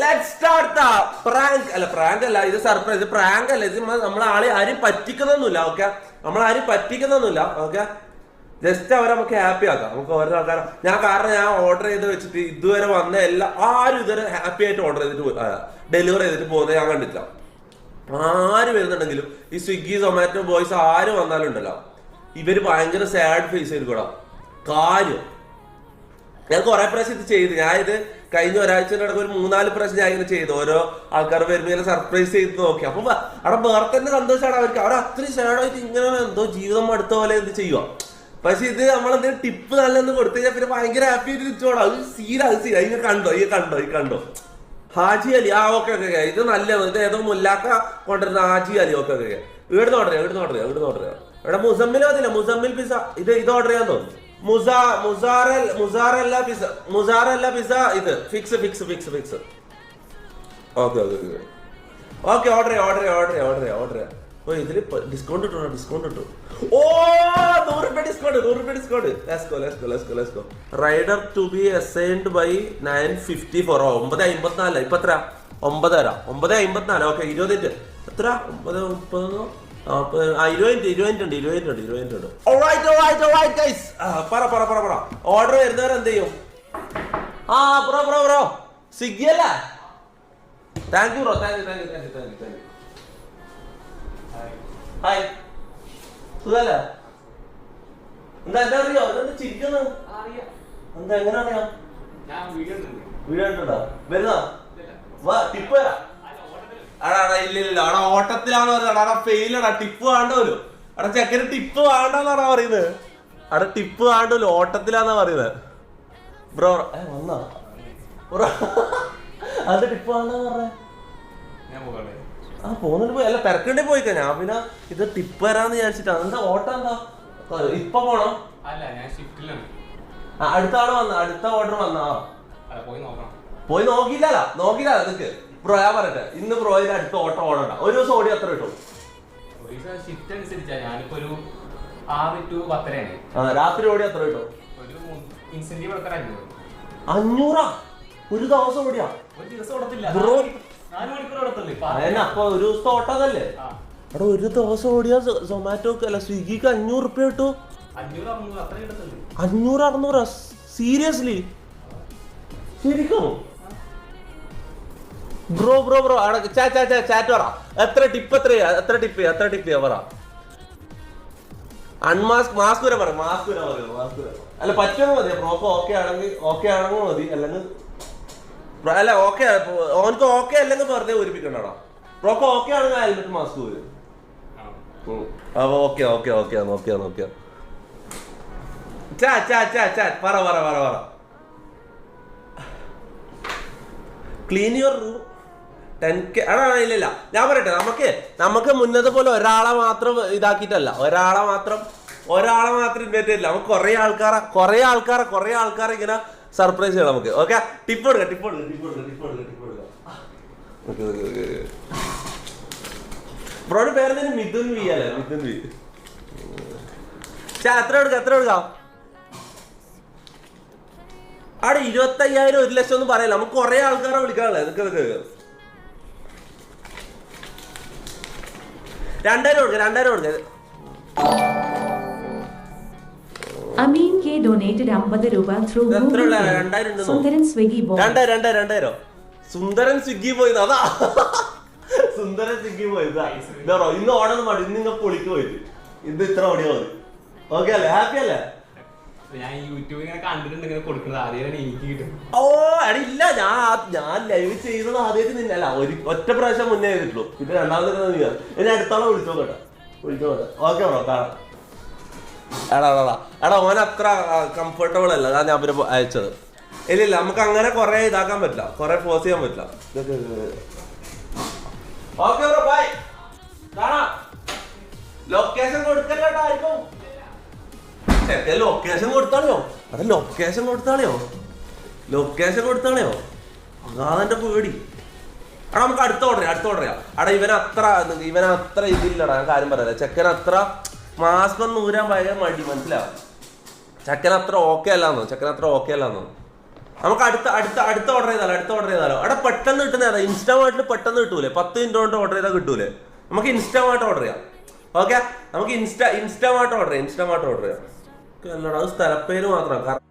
Let start the prank അല്ല prank അല്ല ഇത് സർപ്രൈസ് പ്രാങ്ക് അല്ല. ഇത് നമ്മൾ ആളെ ആരും പറ്റിക്കുന്നൊന്നുമില്ല ഓക്കെ നമ്മൾ ആരും പറ്റിക്കുന്നൊന്നുമില്ല ഓക്കെ ജസ്റ്റ് അവരെ നമുക്ക് ഹാപ്പി ആക്കാം. നമുക്ക് ഓരോ ആൾക്കാരും ഞാൻ കാരണം ഞാൻ ഓർഡർ ചെയ്ത് വെച്ചിട്ട് ഇതുവരെ വന്ന എല്ലാ ആരും ഇതുവരെ ഹാപ്പി ആയിട്ട് ഓർഡർ ചെയ്തിട്ട് ഡെലിവറി ചെയ്തിട്ട് പോകുന്നത് ഞാൻ കണ്ടിട്ടില്ല. ആര് വരുന്നുണ്ടെങ്കിലും ഈ സ്വിഗ്ഗി സൊമാറ്റോ ബോയ്സ് ആര് വന്നാലും ഉണ്ടല്ലോ. ഇവർ ഭയങ്കര സാഡ് ഫേസ് ആയിരിക്കും കാര്യം ഞാൻ കുറെ പ്രാവശ്യം ഇത് ചെയ്തു. ഞാൻ ഇത് കഴിഞ്ഞ ഒരാഴ്ചയുടെ ഒരു മൂന്നാൽ പ്രാവശ്യം ഞാൻ ഇങ്ങനെ ചെയ്തു. ഓരോ ആൾക്കാർ വരുമ്പോൾ സർപ്രൈസ് ചെയ്ത് നോക്കി. അപ്പൊ അവിടെ വേറെ തന്നെ സന്തോഷമാണ് അവർക്ക്. അവർ അത്രയും സാഡായിട്ട് ഇങ്ങനെ എന്തോ ജീവിതം അടുത്ത പോലെ എന്ത് ചെയ്യുക പക്ഷെ ഇത് നമ്മളെന്തെങ്കിലും ടിപ്പ് നല്ലെന്ന് കൊടുത്തു കഴിഞ്ഞാൽ പിന്നെ ഭയങ്കര ഹാപ്പി ആയിട്ട് തിരിച്ചോടാം അത് സീര അത് സീര ഇത് കണ്ടോ? ഈ കണ്ടോ? ഈ കണ്ടോ? ഹാജി അലി. ആ ഓക്കെ ഓക്കെ ഇത് നല്ല ഇത് ഏതോ മുല്ലാക്ക കൊണ്ടുവരുന്ന ഹാജി അലി. ഓക്കെ ഓക്കെ ഇവിടുന്ന് ഓർഡർ ചെയ്യാം ഇവിടുന്ന് ഓർഡർ ചെയ്യാം ഇവിടുന്ന് ഓർഡർ ചെയ്യാം. ഇവിടെ മുസമ്മിൽ വന്നില്ല മുസമ്മിൽ പിസ ഇത് ഇത് ഓർഡർ ചെയ്യാൻ തോന്നുന്നു. Mozzarella fix fix fix fix discount ഇട്ടോ ഡിസ്കൗണ്ട് ഇട്ടു. ഓ നൂറ് രൂപ ഡിസ്കൗണ്ട് നൂറ് രൂപ discount rider to be assigned by nine fifty four ഒമ്പത് അമ്പത്തിനാല് ഇപ്പൊ എത്ര ഒമ്പതര. ഒമ്പത് അമ്പത്തിനാല് ഓക്കെ ഇരുപത് മിനിറ്റ് എത്ര ഒമ്പത് മുപ്പത് പറ പറ പറ പറ. ഓർഡർ വരുന്നവർ എന്ത് ചെയ്യും? ആ ബ്രോ ബ്രോ ബ്രോ സ്വിഗ്ഗി അല്ല? Thank you bro thank you thank you thank you thank you thank you hi സുഖല്ലേ? എന്താ എന്താ അറിയോ? എന്താ ചിരിക്കുന്നത്? എന്താ എങ്ങനെ അറിയാം? ഞാൻ വീഡിയോ വരുന്നോ. വാ ടിപ്പ് തരാം. ഇല്ല ഇല്ല ഇല്ല. അടാ പറയുന്നത്. അവിടെ ഫെയിലാണ് ടിപ്പ് വേണ്ടല്ലോ അവിടെ ചെക്കന് ടിപ്പ് വേണ്ടെന്നാണ് പറയുന്നത്. അവിടെ ടിപ്പ് വേണ്ടല്ലോ ഓട്ടത്തിലാന്നാ പറയുന്നത്. ബ്രോ ഏ വന്നാ. ബ്രോ അത് ടിപ്പ് വേണ്ടെന്ന് പറഞ്ഞേ. ആ പോകുന്നുണ്ട് പോയി. അല്ല പെരക്കണ്ടി പോയി ഞാൻ പിന്നെ ഇത് ടിപ്പ് വരാന്ന് വിചാരിച്ചിട്ടാണ് എന്താ ഓട്ടം എന്താ? ഇപ്പൊ പോണോ? അല്ല ഞാൻ ഷിഫ്റ്റിലാണ് അടുത്ത ആൾ വന്ന? അടുത്ത ഓർഡർ വന്നാ? പോയി നോക്കണം. പോയി നോക്കിയില്ലല്ലോ. നോക്കിയില്ല നിനക്ക്. ബ്രോ ഞാൻ പറയട്ടെ. ഇന്ന് ബ്രോയിന്റെ അടുത്ത് ഓട്ടോ ഓടണ്ട ഒരു ദിവസം ഓടി എത്ര കിട്ടും ഷിഫ്റ്റ് അനുസരിച്ചാ. ഞാനിപ്പോ ഒരു ആറ് ടു പത്തരയാണ് ആ രാത്രി ഓടി എത്ര കിട്ടും. ഒരു ഇൻസെന്റീവ് അഞ്ഞൂറ് അഞ്ഞൂറാ? ഒരു ദിവസം ഓടിയാ? ഒരു ദിവസം ഓടത്തില്ല. ബ്രോ. നാല് മണിക്കൂർ ഓടത്തുള്ളൂ. ഇപ്പൊ അതന്നെ അപ്പൊ ഒരു ദിവസത്തെ ഓട്ടതല്ലേ. അവിടെ ഒരു ദിവസം ഓടിയാ സൊമാറ്റോക്ക് അല്ല സ്വിഗ്ഗിക്ക് അഞ്ഞൂറ് റുപ്യ കിട്ടു. അത്ര അഞ്ഞൂറ് അറുന്നൂറ്? സീരിയസ്ലി ശരിക്കും? ബ്രോ ബ്രോ ബ്രോ ചാറ്റ് പറ. എത്ര ടിപ്പ് എത്ര എത്ര ടിപ്പ് എത്ര ടിപ്പ് പറ. അൺമാസ്ക് മാസ്ക് വരെ പറ മാസ്ക് വരെ പറയോ മാസ്ക് വരെ അല്ല പറ്റുമെന്ന് മതി ബ്രോക്ക് ഓക്കെ ആണെങ്കിൽ ഓക്കെ ആണെങ്കിൽ മതി. അല്ലെങ്കിൽ അല്ല ഓക്കെ ഓനക്ക് ഓക്കെ അല്ലെങ്കിൽ വെറുതെ ഒരുപ്പിക്കണ്ടടാ ബ്രോക്ക് ഓക്കെ ആണെങ്കിൽ ഹെൽമെറ്റ് മാസ്ക് വരും. അപ്പൊ okay okay okay okay okay ചാ ചാ ചാ ചാ പറ പറ പറ പറ. Clean your room ten K ആ ഇല്ല ഇല്ല ഞാൻ പറയട്ടെ നമുക്ക് നമുക്ക് മുന്നത്തെ പോലെ ഒരാളെ മാത്രം ഇതാക്കിയിട്ടല്ല. ഒരാളെ മാത്രം ഒരാളെ മാത്രം ഇൻവൈറ്റ് ചെയ്തില്ല നമുക്ക് കുറെ ആൾക്കാരെ കുറെ ആൾക്കാരെ കുറെ ആൾക്കാരെ ഇങ്ങനെ സർപ്രൈസ് ചെയ്യണം നമുക്ക്. ഓക്കെ ടിപ്പ് കൊടുക്ക ടിപ്പ് കൊടുക്ക ടിപ്പ് കൊടുക്ക ടിപ്പ് കൊടുക്ക ടിപ്പ് കൊടുക്ക. ബ്രോയുടെ പേര് തന്നെ മിഥുൻ വി അല്ലേ? മിഥുൻ വി ചാ എത്ര കൊടുക്ക എത്ര കൊടുക്ക? അവിടെ ഇരുപത്തയ്യായിരം ഒരു ലക്ഷം ഒന്നും പറയല്ല. നമുക്ക് കുറെ ആൾക്കാരെ വിളിക്കാനല്ലേ നിൽക്കുക രണ്ടായിരം കൊടുക്ക രണ്ടായിരം കൊടുക്ക. അമീൻ കെ ഡൊനേറ്റഡ് അമ്പത് രൂപ ത്രൂ? സുന്ദരൻ സ്വിഗ്ഗി ബോയ് രണ്ടായിരം രണ്ടായിരം രണ്ടായിരം. സുന്ദരൻ സ്വിഗ്ഗി പോയത് അതാ. സുന്ദരൻ സ്വിഗ്ഗി പോയത് ഇന്ന് ഓടൊന്നും പാടില്ല ഇന്ന് നിങ്ങൾ പൊളിക്ക് പോയി ഇത് ഇത്ര ഓടിയാ മതി ഓക്കെ അല്ലേ? ഹാപ്പി അല്ലേ? ഞാൻ യൂട്യൂബിൽ ഇങ്ങനെ കണ്ടിട്ടുണ്ട് ഇങ്ങനെ കൊടുക്കുന്നത് ആദ്യമാണ് എനിക്ക് കിട്ടും ഓ എടാ ഇല്ല ഞാൻ ഞാൻ ലൈവ് ചെയ്തത് ആദ്യമായിട്ട് നിന്നല്ല ഒരു ഒറ്റ പ്രാവശ്യം മുന്നേ ചെയ്തിട്ടുള്ളൂ. പിന്നെ രണ്ടാമത്തെ നീ ഇനി അടുത്താളെ വിളിച്ചോ കേട്ടോ. വിളിച്ചോ കേട്ടോ. ഓക്കെ ബ്രോ കാണാം. എടാ എടാ എടാ. ഓൻ അത്ര കംഫർട്ടബിൾ അല്ല. ഞാൻ അവർ അയച്ചത്. ഇല്ല ഇല്ല നമുക്ക് അങ്ങനെ കുറെ ഇതാക്കാൻ പറ്റില്ല. കുറെ ഫോഴ്സ് ചെയ്യാൻ പറ്റില്ല. ഓക്കെ ബ്രോ ബൈ ചെക്കൻ ലൊക്കേഷൻ കൊടുത്താളിയോ? അവിടെ ലൊക്കേഷൻ കൊടുത്താളിയോ? ലൊക്കേഷൻ കൊടുത്താളിയോ? പേടി. എടാ നമുക്ക് അടുത്ത ഓർഡർ അടുത്ത ഓർഡർ ചെയ്യാം. എടാ ഇവൻ അത്ര ഇവൻ അത്ര ഇതില്ലടാ ഞാൻ കാര്യം പറയാം ചെക്കൻ അത്ര മാസ്ക് ഒന്നും ഊരാൻ ഭയങ്കര മടി മനസ്സിലാവും ചെക്കൻ അത്ര ഓക്കെ അല്ലാന്നോ? ചെക്കൻ അത്ര ഓക്കെ അല്ലാന്നോ? നമുക്ക് അടുത്ത അടുത്ത അടുത്ത ഓർഡർ ചെയ്താലോ അടുത്ത ഓർഡർ ചെയ്താലോ? അവിടെ പെട്ടെന്ന് കിട്ടുന്ന ഏതാ? ഇൻസ്റ്റാമായിട്ട് പെട്ടെന്ന് കിട്ടൂലേ? പത്ത് മിനിറ്റ് കൊണ്ട് ഓർഡർ ചെയ്താൽ കിട്ടൂലേ? നമുക്ക് ഇൻസ്റ്റാമായിട്ട് ഓർഡർ ചെയ്യാം. ഓക്കെ നമുക്ക് ഇൻസ്റ്റാ ഇൻസ്റ്റാമായിട്ട് ഓർഡർ ചെയ്യാം ഇൻസ്റ്റാമായിട്ട് ഓർഡർ ചെയ്യാം. അല്ലടാ അത് സ്ഥലപ്പേര് മാത്രമാണ്